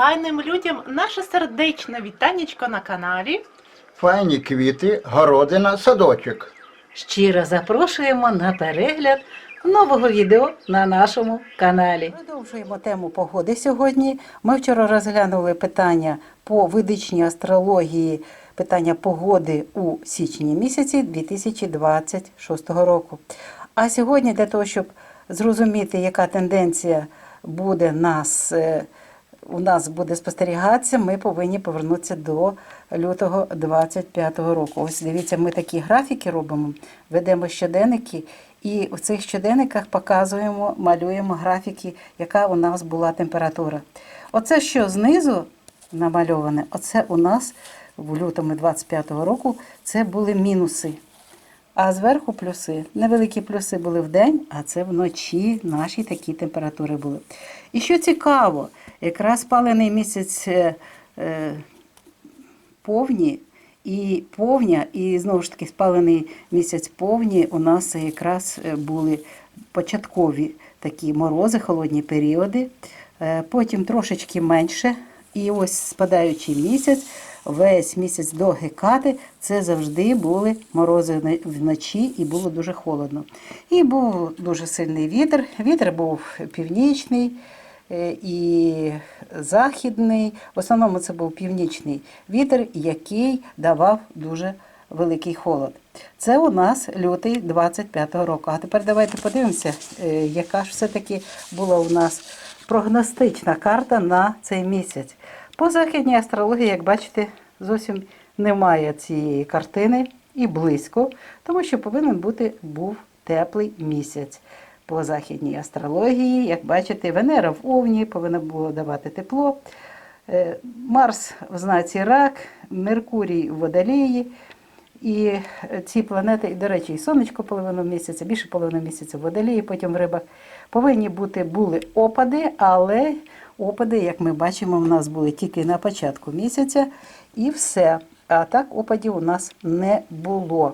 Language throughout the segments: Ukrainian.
файним людям наше сердечне вітанечко на каналі. Файні квіти, городина, садочок. Щиро запрошуємо на перегляд нового відео на нашому каналі. Продовжуємо тему погоди сьогодні. Ми вчора розглянули питання по ведичній астрології, питання погоди у січні місяці 2026 року. А сьогодні для того, щоб зрозуміти, яка тенденція буде нас. У нас буде спостерігатися, ми повинні повернутися до лютого 25-го року. Ось дивіться, ми такі графіки робимо, ведемо щоденники, і в цих щоденниках показуємо, малюємо графіки, яка у нас була температура. Оце, що знизу намальоване, оце у нас в лютому 25-го року це були мінуси. А зверху плюси. Невеликі плюси були в день, а це вночі наші такі температури були. І що цікаво, якраз палений місяць е, е, повні і повня, і знову ж таки спалений місяць повні у нас якраз е, були початкові такі морози, холодні періоди. Е, Потім трошечки менше. І ось спадаючий місяць, весь місяць до гекати, це завжди були морози вночі і було дуже холодно. І був дуже сильний вітер. Вітер був північний е, і західний. В основному це був північний вітер, який давав дуже великий холод. Це у нас лютий 25-го року. А тепер давайте подивимося, е, яка ж все-таки була у нас прогностична карта на цей місяць. По західній астрології, як бачите, зовсім немає цієї картини і близько, тому що повинен бути був теплий місяць. По західній астрології, як бачите, Венера в Овні повинна була давати тепло. Е, Марс в знаці Рак, Меркурій в Водолії. І ці планети, і, до речі, і сонечко половину місяця, більше половини місяця в водолії, потім в рибах, повинні бути були опади, але опади, як ми бачимо, в нас були тільки на початку місяця і все. А так опадів у нас не було.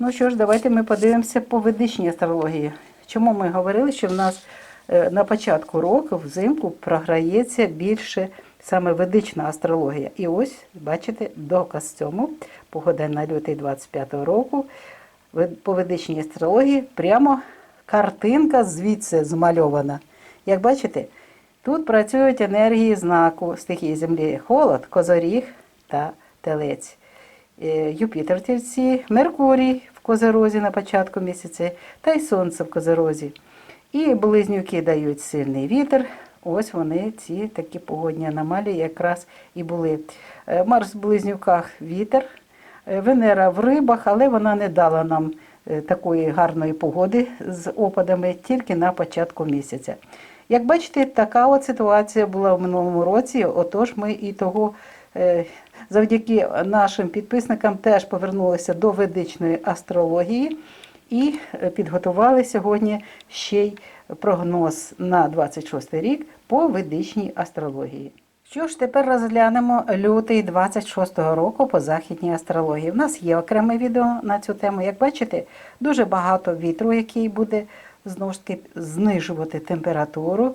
Ну що ж, давайте ми подивимося по ведичній астрології. Чому ми говорили, що в нас е, на початку року взимку програється більше саме ведична астрологія. І ось, бачите, доказ цьому, погода на лютий 25-го року, по ведичній астрології прямо картинка звідси змальована. Як бачите, тут працюють енергії знаку стихії Землі холод, козоріг та телець. Е, Юпітер тільці, Меркурій в Козерозі на початку місяця та й Сонце в Козерозі. І близнюки дають сильний вітер. Ось вони, ці такі погодні аномалії, якраз і були. Е, Марс в близнюках вітер, е, Венера в рибах, але вона не дала нам такої гарної погоди з опадами тільки на початку місяця. Як бачите, така от ситуація була в минулому році, отож ми і того е, завдяки нашим підписникам теж повернулися до ведичної астрології і е, підготували сьогодні ще й прогноз на 26 рік по ведичній астрології. Що ж, тепер розглянемо лютий 26-го року по західній астрології. У нас є окреме відео на цю тему. Як бачите, дуже багато вітру, який буде знову ж таки знижувати температуру.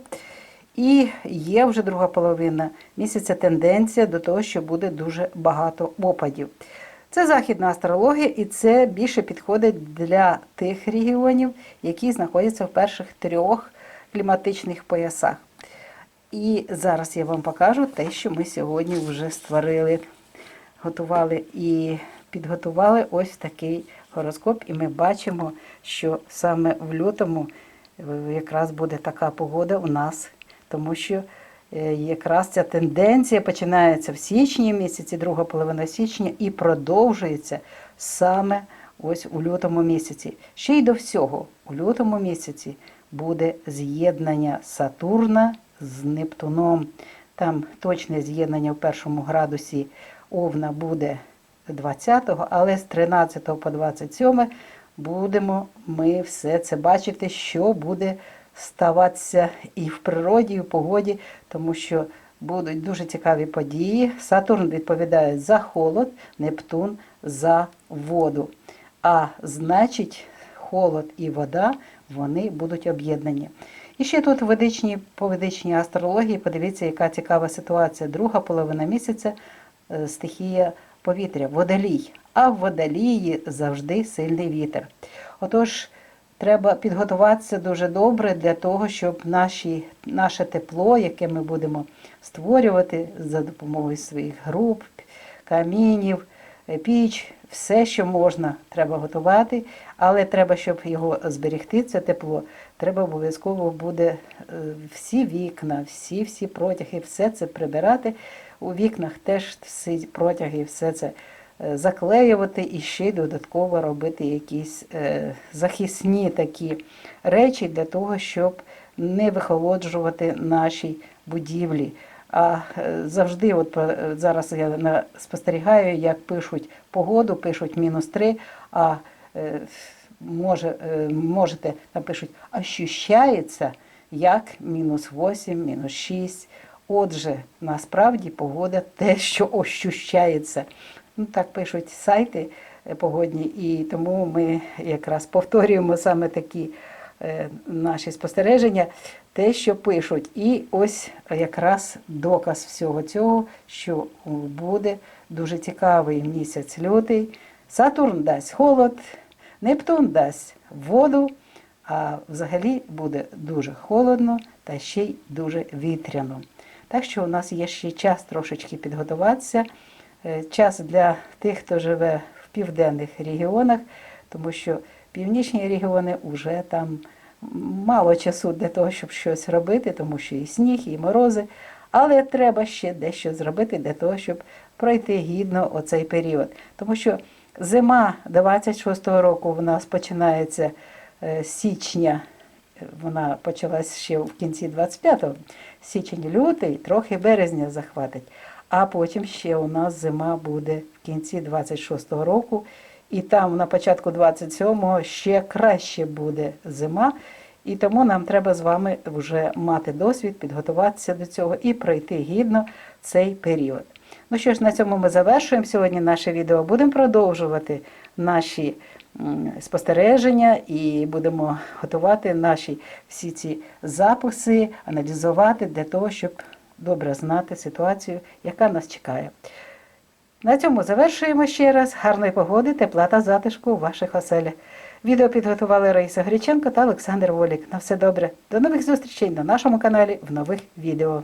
І є вже друга половина місяця тенденція до того, що буде дуже багато опадів. Це західна астрологія, і це більше підходить для тих регіонів, які знаходяться в перших трьох кліматичних поясах. І зараз я вам покажу те, що ми сьогодні вже створили, готували і підготували ось такий гороскоп. І ми бачимо, що саме в лютому е, якраз буде така погода у нас, тому що е, якраз ця тенденція починається в січні місяці, друга половина січня, і продовжується саме ось у лютому місяці. Ще й до всього, у лютому місяці буде з'єднання Сатурна з Нептуном. Там точне з'єднання в першому градусі Овна буде 20-го, але з 13 по 27 будемо ми все це бачити, що буде ставатися і в природі, і в погоді, тому що будуть дуже цікаві події. Сатурн відповідає за холод, Нептун за воду. А значить, холод і вода вони будуть об'єднані. І ще тут в ведичній, по ведичній астрології, подивіться, яка цікава ситуація. Друга половина місяця е, стихія повітря, водолій. А в водолії завжди сильний вітер. Отож, треба підготуватися дуже добре для того, щоб наші, наше тепло, яке ми будемо створювати за допомогою своїх груп, камінів, е, піч, все, що можна, треба готувати, але треба, щоб його зберегти, це тепло, треба обов'язково буде е, всі вікна, всі всі протяги, все це прибирати. У вікнах теж всі протяги, все це е, заклеювати і ще й додатково робити якісь е, захисні такі речі для того, щоб не вихолоджувати наші будівлі. А е, завжди, от зараз я спостерігаю, як пишуть погоду, пишуть мінус 3, а може, можете напишуть, ощущається як мінус 8, мінус 6. Отже, насправді погода те, що ощущається. Ну, так пишуть сайти е, погодні, і тому ми якраз повторюємо саме такі е, наші спостереження, те, що пишуть. І ось якраз доказ всього цього, що буде дуже цікавий місяць лютий. Сатурн дасть холод, Нептун дасть воду, а взагалі буде дуже холодно та ще й дуже вітряно. Так що у нас є ще час трошечки підготуватися. Е, Час для тих, хто живе в південних регіонах, тому що північні регіони вже там мало часу для того, щоб щось робити, тому що і сніг, і морози. Але треба ще дещо зробити для того, щоб пройти гідно оцей період. Тому що зима 26-го року в нас починається е, з січня, вона почалась ще в кінці 25-го, січень-лютий, трохи березня захватить. А потім ще у нас зима буде в кінці 26-го року, і там на початку 27-го ще краще буде зима. І тому нам треба з вами вже мати досвід, підготуватися до цього і пройти гідно цей період. Ну що ж, на цьому ми завершуємо сьогодні наше відео. Будемо продовжувати наші спостереження і будемо готувати наші всі ці записи, аналізувати для того, щоб добре знати ситуацію, яка нас чекає. На цьому завершуємо ще раз. Гарної погоди, тепла та затишку у ваших оселях. Відео підготували Раїса Греченко та Олександр Волік. На все добре. До нових зустрічей на нашому каналі в нових відео.